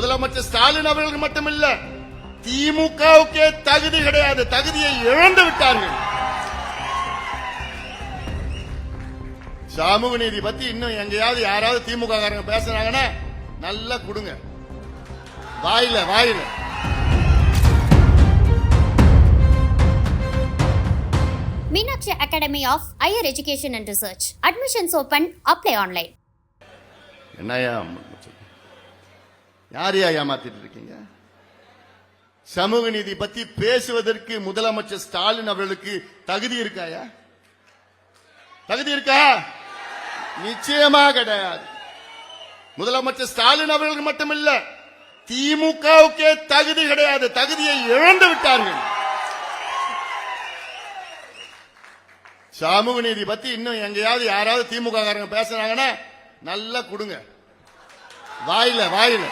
முதலமைச்சர் ஸ்டாலின் அவர்களுக்கு மட்டுமில்ல திமுகவுக்கே தகுதி கிடையாது தகுதியை இழந்து விட்டார்கள் சமூக நீதி பத்தி இன்னும் எங்கேயாவது யாராவது திமுக காரங்க பேசுறாங்கன்னா நல்லா கொடுங்க வாயில வாயில Meenakshi Academy of Higher Education and Research. Admissions open. Apply online. என்னையா யாரையா ஏமாத்திட்டு இருக்கீங்க? சமூக நீதி பத்தி பேசுவதற்கு முதலமைச்சர் ஸ்டாலின் அவர்களுக்கு தகுதி இருக்காயா தகுதி இருக்கா? நிச்சயமா கிடையாது. முதலமைச்சர் ஸ்டாலின் அவர்களுக்கு மட்டுமில்ல திமுகவுக்கே தகுதி கிடையாது. தகுதியை இழந்து விட்டார்கள். சமூக நீதி பத்தி இன்னும் எங்கேயாவது யாராவது திமுக காரங்க பேசுறாங்கன்னா நல்லா கொடுங்க. வாயில வாயில.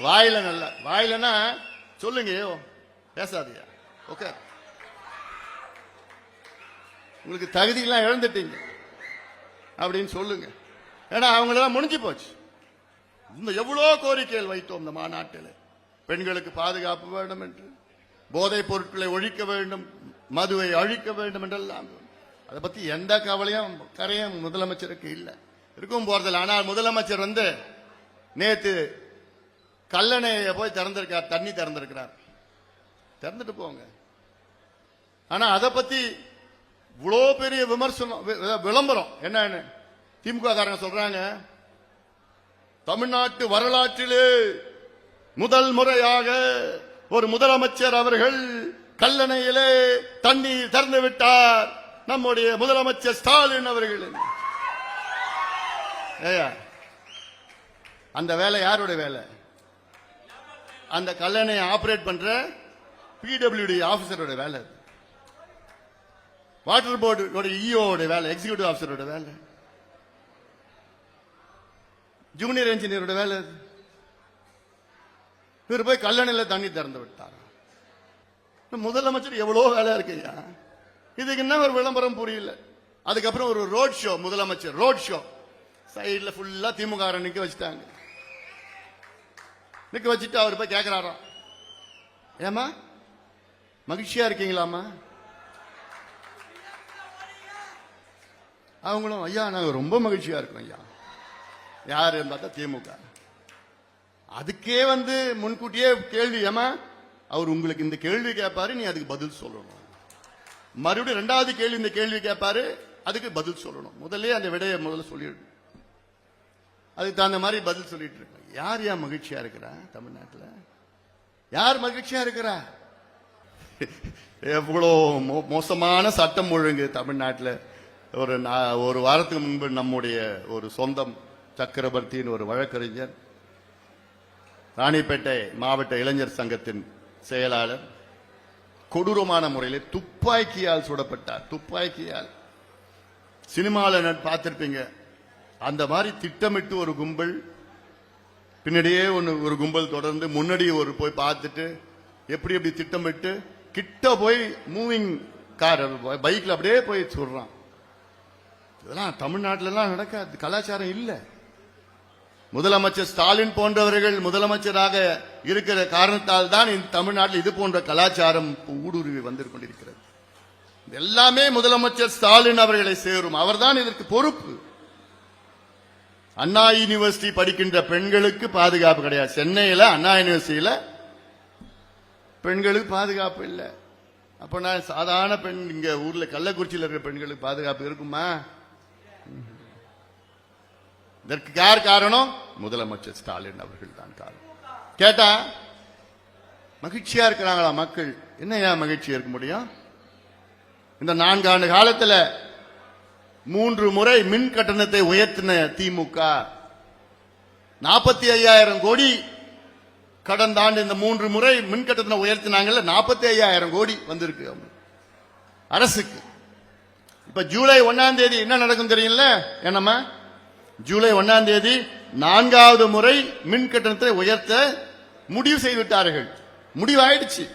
வாயில நல்ல வாயிலனா சொல்லுங்க பேசாதியா பேசாதீங்க. ஓகே. உங்களுக்கு தகுதியெல்லாம் இழந்துட்டீங்க. அப்படின்னு சொல்லுங்க. ஏன்னா அவங்களெல்லாம் முடிஞ்சு போச்சு. இந்த எவ்வளோ கோரிக்கைகள் வைத்தோம் இந்த மாநாட்டில். பெண்களுக்கு பாதுகாப்பு வேண்டும் என்று போதைப் பொருட்களை ஒழிக்க வேண்டும் மதுவை அழிக்க வேண்டும் என்றெல்லாம். அதை பற்றி எந்த கவலையும் கரையும் முதலமைச்சருக்கு இல்லை. இருக்கும் போறதில்லை. ஆனால் முதலமைச்சர் வந்து நேற்று கல்லணையை போய் திறந்திருக்கார் தண்ணி திறந்திருக்கிறார். திறந்துட்டு போங்க. ஆனா அதை பத்தி இவ்வளோ பெரிய விமர்சனம் வி- விளம்பரம். என்னன்னு திமுக காரங்க சொல்றாங்க தமிழ்நாட்டு வரலாற்றிலே முதல் முறையாக ஒரு முதலமைச்சர் அவர்கள் கல்லணையிலே தண்ணீர் திறந்து விட்டார். நம்முடைய முதலமைச்சர் ஸ்டாலின் அவர்கள். ஏய்யா, அந்த வேலை யாருடைய வேலை? அந்த கல்லணையை ஆபரேட் பண்ற பிடபிள்யூடி ஆபீசரோட வேலை அது. வாட்டர் போர்டு இஓட வேலை எக்ஸிகூட்டிவ் ஆபீசரோட வேலை. ஜூனியர் என்ஜினியரோட வேலை அது. இவர் போய் கல்லணையில் தண்ணி திறந்து விட்டார்? முதலமைச்சர் எவ்வளோ வேலை இருக்குயா இதுக்கு என்ன ஒரு விளம்பரம் புரியல. அதுக்கப்புறம் ஒரு ரோட் ஷோ முதலமைச்சர் ரோட் ஷோ சைடில் ஃபுல்லாக திமுக காரன் வச்சுட்டாங்க. நிற்க வச்சுட்டு அவர் போய் கேட்குறாராம் ஏமா மகிழ்ச்சியா இருக்கீங்களாமா அவங்களும் ஐயா நாங்கள் ரொம்ப மகிழ்ச்சியா இருக்கோம் ஐயா. யாருன்னு பார்த்தா திமுக. அதுக்கே வந்து முன்கூட்டியே கேள்வி ஏமா அவர் உங்களுக்கு இந்த கேள்வி கேட்பாரு நீ அதுக்கு பதில் சொல்லணும். மறுபடியும் ரெண்டாவது கேள்வி இந்த கேள்வி கேட்பாரு அதுக்கு பதில் சொல்லணும். முதல்ல அந்த விடையை முதல்ல சொல்லிடணும். அதுக்கு தகுந்த மாதிரி பதில் சொல்லிட்டு இருக்கோம் யார் யார் மகிழ்ச்சியா இருக்கிறா தமிழ்நாட்டில்? யார் மகிழ்ச்சியா இருக்கிறா? எவ்வளோ மோ- மோசமான சட்டம் ஒழுங்கு தமிழ்நாட்டில். ஒரு நா- ஒரு வாரத்துக்கு முன்பு நம்முடைய ஒரு சொந்தம் சக்கரவர்த்தியின் ஒரு வழக்கறிஞர் ராணிப்பேட்டை மாவட்ட இளைஞர் சங்கத்தின் செயலாளர் கொடூரமான முறையில் துப்பாக்கியால் சுடப்பட்டார். துப்பாக்கியால். சினிமாவில் பார்த்திருப்பீங்க. அந்த மாதிரி திட்டமிட்டு ஒரு கும்பல் பின்னாடியே ஒன்று ஒரு கும்பல் தொடர்ந்து முன்னாடி ஒரு போய் பார்த்துட்டு எப்படி எப்படி திட்டமிட்டு கிட்ட போய் மூவிங் கார் பைக்கில் அப்படியே போய் சொல்கிறான் இதெல்லாம் தமிழ்நாட்டிலலாம் நடக்காது கலாச்சாரம் இல்லை. முதலமைச்சர் ஸ்டாலின் போன்றவர்கள் முதலமைச்சராக இருக்கிற காரணத்தால் தான் இந்த தமிழ்நாட்டில் இது போன்ற கலாச்சாரம் ஊடுருவி வந்து கொண்டிருக்கிறது. எல்லாமே முதலமைச்சர் ஸ்டாலின் அவர்களை சேரும். அவர்தான் இதற்கு பொறுப்பு. அண்ணா யூனிவர்சிட்டி படிக்கின்ற பெண்களுக்கு பாதுகாப்பு கிடையாது. சென்னையில் அண்ணா யூனிவர்சிட்டியில் பெண்களுக்கு பாதுகாப்பு இல்லை. அப்போ நான் சாதாரண பெண் இங்கே ஊரில் கள்ளக்குறிச்சியில் இருக்கிற பெண்களுக்கு பாதுகாப்பு இருக்குமா? இதற்கு யார் காரணம்? முதலமைச்சர் ஸ்டாலின் அவர்கள் தான் காரணம். கேட்டா மகிழ்ச்சியா இருக்கிறாங்களா மக்கள்? என்ன ஏன் மகிழ்ச்சி இருக்க முடியும்? இந்த நான்காண்டு காலத்தில் மூன்று முறை மின் கட்டணத்தை உயர்த்தின திமுக. நாற்பத்தி ஐயாயிரம் கோடி கடந்த ஆண்டு இந்த மூன்று முறை மின் கட்டணத்தை உயர்த்தினாங்கல்ல நாற்பத்தி ஐயாயிரம் கோடி வந்திருக்கு. அரசுக்கு. இப்ப ஜூலை ஒன்னாம் தேதி என்ன நடக்கும் தெரியல என்னம்மா? ஜூலை ஒன்னாம் தேதி நான்காவது முறை மின் கட்டணத்தை உயர்த்த முடிவு செய்துவிட்டார்கள். முடிவாயிடுச்சு.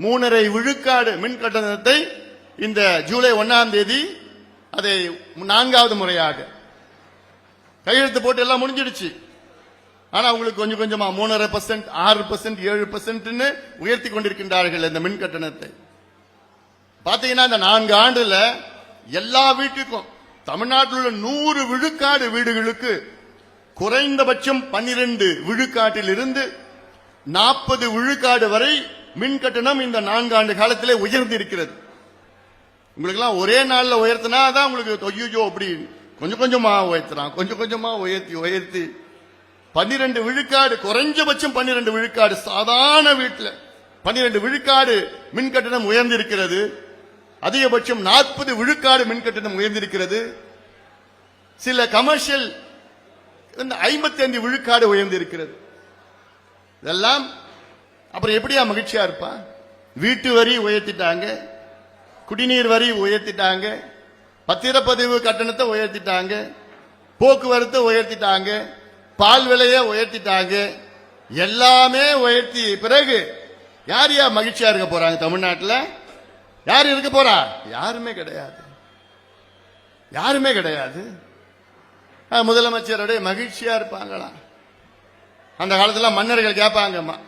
மூணரை விழுக்காடு மின் கட்டணத்தை இந்த ஜூலை ஒன்னாம் தேதி அதை நான்காவது முறையாக. கையெழுத்து போட்டு எல்லாம் முடிஞ்சிடுச்சு. ஆனா உங்களுக்கு கொஞ்சம் கொஞ்சமா மூணரை பர்சன்ட் ஆறு பர்சன்ட் ஏழு பர்சன்ட்னு உயர்த்தி கொண்டிருக்கின்றார்கள் இந்த மின் கட்டணத்தை. பாத்தீங்கன்னா இந்த நான்கு ஆண்டுல எல்லா வீட்டுக்கும் தமிழ்நாட்டில் உள்ள நூறு விழுக்காடு வீடுகளுக்கு குறைந்தபட்சம் பன்னிரண்டு விழுக்காட்டில் இருந்து நாற்பது விழுக்காடு வரை மின் கட்டணம் இந்த நான்காண்டு காலத்திலே உயர்ந்து இருக்கிறது உங்களுக்கெல்லாம் ஒரே நாளில் உயர்த்தினா தான் உங்களுக்கு ஐயோ அப்படி கொஞ்சம் கொஞ்சமாக உயர்த்துறான். கொஞ்சம் கொஞ்சமாக உயர்த்தி உயர்த்தி. பன்னிரெண்டு விழுக்காடு குறைஞ்சபட்சம் பன்னிரெண்டு விழுக்காடு சாதாரண வீட்டில். பன்னிரெண்டு விழுக்காடு மின் கட்டணம் உயர்ந்திருக்கிறது. அதிகபட்சம் நாற்பது விழுக்காடு மின் கட்டணம் உயர்ந்திருக்கிறது. சில கமர்ஷியல் ஐம்பத்தி ஐந்து விழுக்காடு உயர்ந்திருக்கிறது. இதெல்லாம் அப்புறம் எப்படியா மகிழ்ச்சியா இருப்பா? வீட்டு வரி உயர்த்திட்டாங்க. குடிநீர் வரி உயர்த்திட்டாங்க பத்திரப்பதிவு கட்டணத்தை உயர்த்திட்டாங்க போக்குவரத்தை உயர்த்திட்டாங்க பால் விலையை உயர்த்திட்டாங்க எல்லாமே உயர்த்தி பிறகு யார் யார் மகிழ்ச்சியா இருக்க போறாங்க தமிழ்நாட்டில்? யார் இருக்க போறா? யாருமே கிடையாது. யாருமே கிடையாது. முதலமைச்சருடைய மகிழ்ச்சியா இருப்பாங்களா? அந்த காலத்துல மன்னர்கள் கேட்பாங்க ம-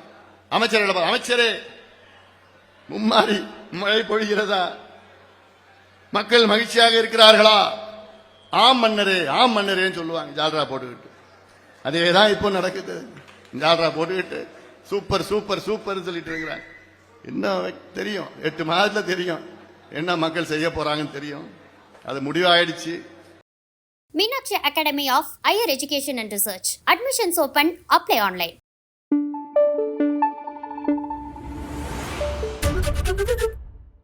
அமைச்சர்களை அமைச்சரே மும்மாறி மழை பொழிகிறதா? மக்கள் மகிழ்ச்சியாக இருக்கிறார்களா? ஆம் மன்னரே ஆம் மன்னரேன்னு சொல்லுவாங்க. ஜால்ரா போட்டுக்கிட்டு. அதே தான் இப்போ நடக்குது. ஜால்ரா போட்டுக்கிட்டு சூப்பர் சூப்பர் சூப்பர் சொல்லிட்டு இருக்கிறாங்க. என்ன தெரியும். எட்டு மாதத்துல தெரியும். என்ன மக்கள் செய்ய போறாங்கன்னு தெரியும். அது முடிவாயிடுச்சு. Meenakshi academy of higher education and research. Admissions open. Apply online